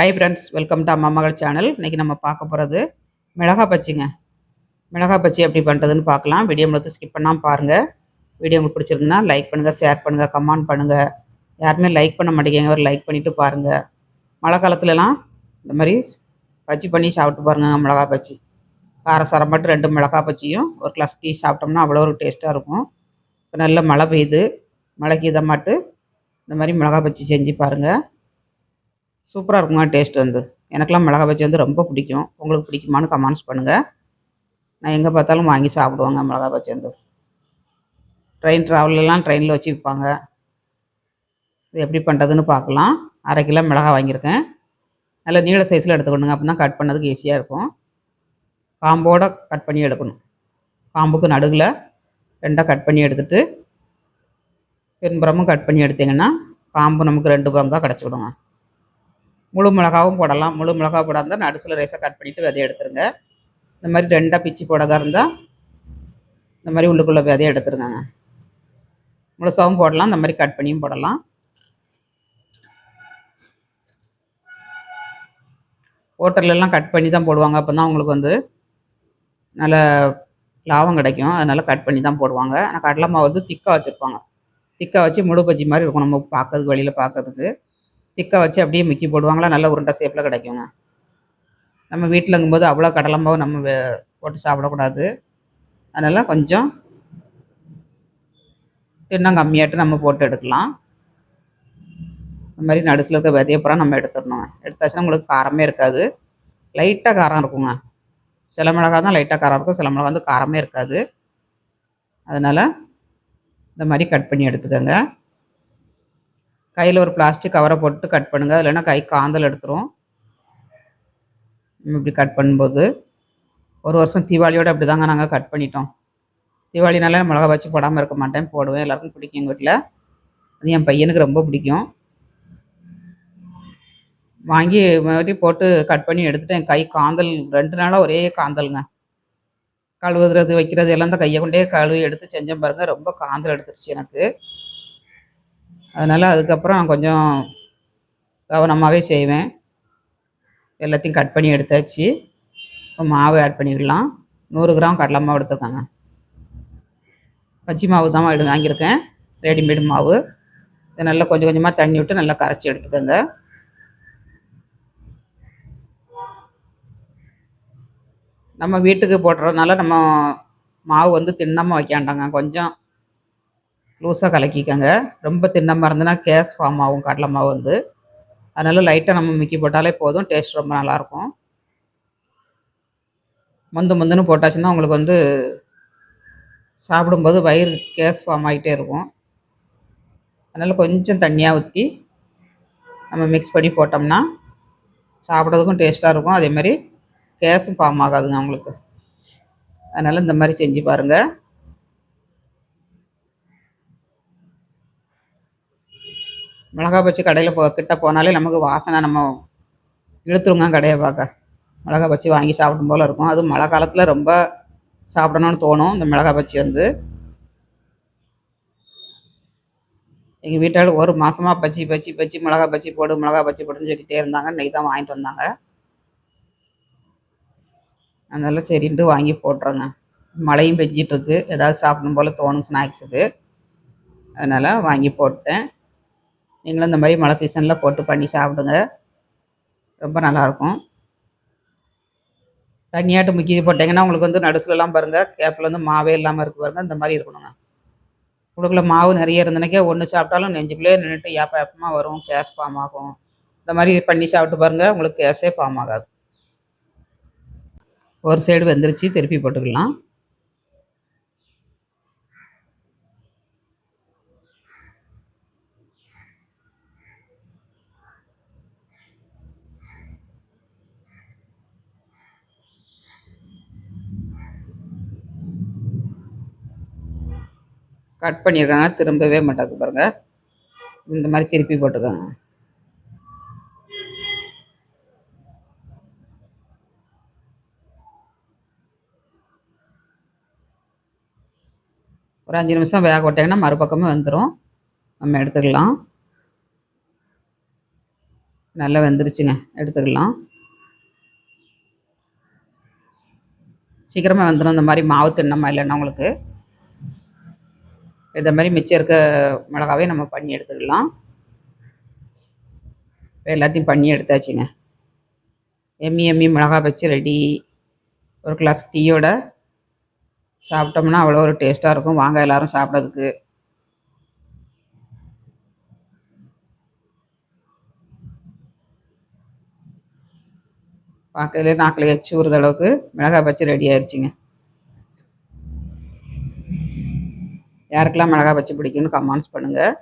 Hi friends welcome to அம்மா மகள் channel இன்றைக்கி நம்ம பார்க்க போகிறது மிளகா பச்சிங்க. மிளகா பச்சி எப்படி பண்ணுறதுன்னு பார்க்கலாம். வீடியோ முழுத்து ஸ்கிப் பண்ணாமல் பாருங்கள் வீடியோ உங்களுக்கு பிடிச்சிருந்துன்னா லைக் பண்ணுங்கள் ஷேர் பண்ணுங்கள் கமெண்ட் பண்ணுங்கள் யாருமே லைக் பண்ண மாட்டேங்க ஒரு லைக் பண்ணிவிட்டு பாருங்கள் மழை காலத்துலலாம் இந்த மாதிரி பச்சி பண்ணி சாப்பிட்டு பாருங்கள் மிளகா பச்சி. காரசாரம் மட்டும் ரெண்டு மிளகா பச்சியும் ஒரு கிளாஸ் டீ சாப்பிட்டோம்னா அவ்வளோ ஒரு டேஸ்ட்டாக இருக்கும். இப்போ நல்ல மழை பெய்யுது. மழைக்கு இதை மாட்டு இந்த மாதிரி மிளகா பச்சி செஞ்சு பாருங்கள் சூப்பராக இருக்குங்க டேஸ்ட் வந்து. எனக்கெல்லாம் மிளகா பஜ்ஜி வந்து ரொம்ப பிடிக்கும். உங்களுக்கு பிடிக்குமான்னு கமெண்ட்ஸ் பண்ணுங்கள் நான் எங்கே பார்த்தாலும் வாங்கி சாப்பிடுவாங்க மிளகா பஜ்ஜி வந்து. ட்ரெயின் ட்ராவலெலாம் ட்ரெயினில் வச்சு விற்பாங்க இது எப்படி பண்ணுறதுன்னு பார்க்கலாம். அரை கிலோ மிளகா வாங்கியிருக்கேன். நல்லா நீள சைஸில் எடுத்துக்கணுங்க அப்படின்னா கட் பண்ணதுக்கு ஈஸியாக இருக்கும். காம்போடு கட் பண்ணி எடுக்கணும். காம்புக்கு நடுவில் ரெண்டாக கட் பண்ணி எடுத்துகிட்டு பின்புறமும் கட் பண்ணி எடுத்திங்கன்னா காம்பு நமக்கு ரெண்டு பங்காக கிடச்சிடுங்க. முழு மிளகாவும் போடலாம். முழு மிளகா போடாமல் நடுசில் ரைஸை கட் பண்ணிவிட்டு விதைய எடுத்துருங்க. இந்த மாதிரி ரெண்டாக பிச்சு போடாதா இருந்தால் இந்த மாதிரி உள்ளுக்குள்ளே விதைய எடுத்துருங்க முழுசாகவும் போடலாம். இந்த மாதிரி கட் பண்ணியும் போடலாம். ஹோட்டல்லலாம் கட் பண்ணி தான் போடுவாங்க. அப்போ தான் உங்களுக்கு வந்து நல்ல லாபம் கிடைக்கும். அதனால் கட் பண்ணி தான் போடுவாங்க. ஆனால் கடலை மாவு வந்து திக்காக வச்சுருப்பாங்க. திக்காக வச்சு முழு பஜ்ஜி மாதிரி இருக்கும். நம்ம பார்க்கறதுக்கு வெளியில் பார்க்கறதுக்கு. திக்காக வச்சு அப்படியே முக்கி போடுவாங்களா? நல்ல உருண்டை சேப்பில் கிடைக்குங்க. நம்ம வீட்டிலங்கும்போது அவ்வளோ கடலம்பாவை நம்ம போட்டு சாப்பிடக்கூடாது. அதனால் கொஞ்சம் தின்னம் கம்மியாட்டு நம்ம போட்டு எடுக்கலாம். இந்த மாதிரி நடுசில் இருக்க விதையப்புறம் நம்ம எடுத்துடணும் எடுத்தாச்சுன்னா உங்களுக்கு காரமே இருக்காது. லைட்டாக காரம் இருக்குங்க. சில மிளகா தான் லைட்டாக காரம் இருக்கும். சில மிளகா வந்து காரமே இருக்காது. அதனால் இந்த மாதிரி கட் பண்ணி எடுத்துக்கோங்க. கையில் ஒரு பிளாஸ்டிக் கவரை போட்டு கட் பண்ணுங்கள் இல்லைன்னா கை காந்தல் எடுத்துரும். இப்படி கட் பண்ணும்போது ஒரு வருஷம் தீபாவளியோடு அப்படி தாங்க நாங்கள் கட் பண்ணிட்டோம். தீபாவளினால மிளகா வச்சு போடாமல் இருக்க மாட்டேன். போடுவேன். எல்லாருக்கும் பிடிக்கும் எங்கள் வீட்டில் அது என் பையனுக்கு ரொம்ப பிடிக்கும். வாங்கி மாதிரி போட்டு கட் பண்ணி எடுத்துட்டேன் கை காந்தல் ரெண்டு நாளாக ஒரே காந்தலுங்க. கழுவுறது வைக்கிறது எல்லாம் அந்த கையை கொண்டே கழுவி எடுத்து செஞ்சேன் பாருங்கள் ரொம்ப காந்தல் எடுத்துருச்சு எனக்கு. அதனால் அதுக்கப்புறம் கொஞ்சம் கவனமாகவே செய்வேன். எல்லாத்தையும் கட் பண்ணி எடுத்தாச்சு. இப்போ மாவு ஆட் பண்ணிடலாம். நூறு கிராம் கடலை மாவு எடுத்துருக்காங்க. பச்சை மாவு தான் வாங்கியிருக்கேன். ரெடிமேடு மாவு. இதை நல்லா கொஞ்சம் கொஞ்சமாக தண்ணி விட்டு நல்லா கரைச்சி எடுத்துக்கோங்க. நம்ம வீட்டுக்கு போடுறதுனால நம்ம மாவு வந்து தின்னமாக வைக்காண்டாங்க கொஞ்சம் லூஸாக கலக்கிக்கங்க. ரொம்ப தின்னமாக இருந்ததுன்னா கேஸ் ஃபார்ம் ஆகும் கடலை மாவு வந்து. அதனால் லைட்டாக நம்ம மிக்கி போட்டாலே போதும் டேஸ்ட் ரொம்ப நல்லாயிருக்கும். முந்து முந்துன்னு போட்டாச்சுன்னா உங்களுக்கு வந்து சாப்பிடும்போது வயிறு கேஸ் ஃபார்ம் ஆகிட்டே இருக்கும். அதனால் கொஞ்சம் தண்ணியாக ஊற்றி நம்ம மிக்ஸ் பண்ணி போட்டோம்னா சாப்பிட்றதுக்கும் டேஸ்ட்டாக இருக்கும். அதேமாதிரி கேஸும் ஃபார்ம் ஆகாதுங்க அவங்களுக்கு அதனால் இந்த மாதிரி செஞ்சு பாருங்கள் மிளகா பச்சி கடையில் போ கிட்ட போனாலே நமக்கு வாசனை நம்ம இழுத்துருங்க கடையை பார்க்க. மிளகா பச்சி வாங்கி சாப்பிடும் போல் இருக்கும். அதுவும் மழை காலத்தில் ரொம்ப சாப்பிடணும்னு தோணும் இந்த மிளகா பச்சி வந்து. எங்கள் வீட்டால் ஒரு மாதமாக பச்சி பச்சி பச்சி மிளகா பச்சி போடு மிளகா பச்சி போடுன்னு சொல்லிகிட்டே இருந்தாங்க. இன்றைக்கி தான் வாங்கிட்டு வந்தாங்க. அதனால் சரின்ட்டு வாங்கி போட்டுறோங்க. மழையும் பெஞ்சிட்ருக்கு ஏதாவது சாப்பிடும் போல் தோணும் ஸ்நாக்ஸுக்கு அதனால் வாங்கி போட்டேன். நீங்களும் இந்த மாதிரி மழை சீசனில் போட்டு பண்ணி சாப்பிடுங்க. ரொம்ப நல்லாயிருக்கும். தண்ணியாட்டு முக்கி போட்டிங்கன்னா உங்களுக்கு வந்து நடுசுலலாம் பாருங்கள் கேப்பில் வந்து மாவே இல்லாமல் இருக்கு பாருங்கள் இந்த மாதிரி இருக்கணுங்க. உங்களுக்குள்ள மாவு நிறைய இருந்தனாக்கே ஒன்று சாப்பிட்டாலும் நெஞ்சுக்குள்ளே நின்றுட்டு ஏப்ப ஏப்பமாக வரும் கேஸ் ஃபார்ம் ஆகும். இந்த மாதிரி பண்ணி சாப்பிட்டு பாருங்கள் உங்களுக்கு கேஸே ஃபார்ம் ஆகாது. ஒரு சைடு வெந்துருச்சு திருப்பி போட்டுக்கலாம். கட் பண்ணியிருக்காங்க திரும்பவே மாட்டாங்க பாருங்கள் இந்த மாதிரி திருப்பி போட்டுக்கோங்க ஒரு அஞ்சு நிமிஷம் வேக விட்டிங்கன்னா மறுபக்கமே வந்துடும் நம்ம எடுத்துக்கலாம். நல்லா வெந்துருச்சுங்க எடுத்துக்கலாம். சீக்கிரமாக வந்துடும் இந்த மாதிரி மாவு தின்னமா இல்லைன்னா உங்களுக்கு. இந்த மாதிரி மிச்சம் இருக்க மிளகாவே நம்ம பண்ணி எடுத்துக்கலாம். எல்லாத்தையும் பண்ணி எடுத்தாச்சுங்க. எம்மி எம்மி மிளகா வச்சு ரெடி ஒரு கிளாஸ் டீயோட சாப்பிட்டோம்னா அவ்வளோ ஒரு டேஸ்ட்டாக இருக்கும். வாங்க எல்லோரும் சாப்பிட்றதுக்கு. பார்க்கல நாக்கில் எச்சு விடுற அளவுக்கு மிளகாய் பச்சை ரெடி ஆயிடுச்சுங்க யாருக்கெல்லாம் மிளகா பச்சை பிடிக்கும்னு கமெண்ட்ஸ் பண்ணுங்கள்